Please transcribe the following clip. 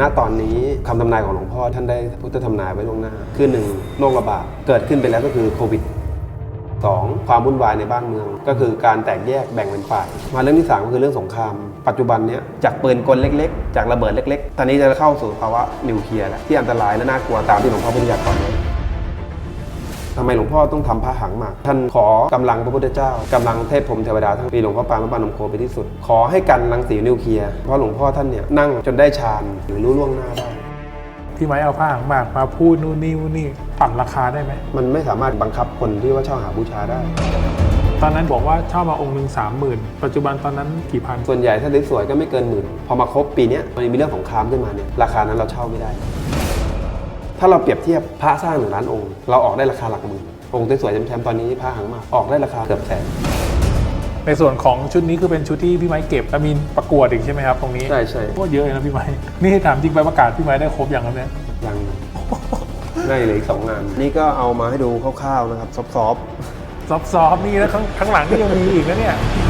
ณตอนนี้คำทำนายของหลวงพ่อท่านได้พุทธทำนายไว้ล่วงหน้า คือหนึ่งโรคระบาดเกิดขึ้นไปแล้วก็คือโควิดสองความวุ่นวายในบ้านเมือง ก็คือการแตกแยกแบ่งเป็นฝ่าย มาเรื่องที่สามก็คือเรื่องสงคราม ปัจจุบันเนี้ยจากปืนกลเล็กๆ จากระเบิดเล็ก ๆ ตอนนี้จะเข้าสู่ภาวะนิวเคลียร์แล้วที่อันตรายและน่ากลัวตามที่หลวงพ่อพุทธยากรไว้ ทำไมหลวงพ่อต้องทำพระหังหมาก ท่านขอกำลังพระพุทธเจ้ากำลังเทพพรหมเทวดาทั้งปีหลวงพ่อปานพระปานมโคไปที่สุด ขอให้กันรังสีนิวเคลียร์เพราะหลวงพ่อท่านเนี่ยนั่งจนได้ฌานหรือรู้ล่วงหน้าได้พี่ไม้เอาผ้าหางหมากมาพูดนู่นนี่นู่นนี่ปั่นราคาได้ไหม มันไม่สามารถบังคับคนที่ว่าเช่าหาบูชาได้ ตอนนั้นบอกว่าเช่ามาองค์หนึ่งสามหมื่นปัจจุบันตอนนั้นกี่พัน ส่วนใหญ่ถ้าสวยๆก็ไม่เกินหมื่นพอมาครบปีเนี้ยมันมีเรื่องสงครามขึ้นมาเนี่ยราคานั้นเราเช่าไม่ได้ ถ้าเราเปรียบเทียบพระสร้างหนึ่งล้านองค์ เราออกได้ราคาหลักหมื่นองค์สวยๆแชมป์ๆตอนนี้พระหังมากออกได้ราคาเกือบแสนในส่วนของชุดนี้คือเป็นชุดที่พี่ไม้เก็บแล้วมีประกวดอีกใช่ไหมครับตรงนี้ใช่ใช่โคตรเยอะเลยนะพี่ไม้นี่ถามจริงไปประกาศพี่ไม้ได้ครบอย่างครับเนี่ยยังได้เหลยอีกสองงานนี่ก็เอามาให้ดูคร่าวๆนะครับซอฟต์ซอฟต์ๆนี่แล้วข้างข้างหลังนี่ยังมีอีกนะเนี่ยๆ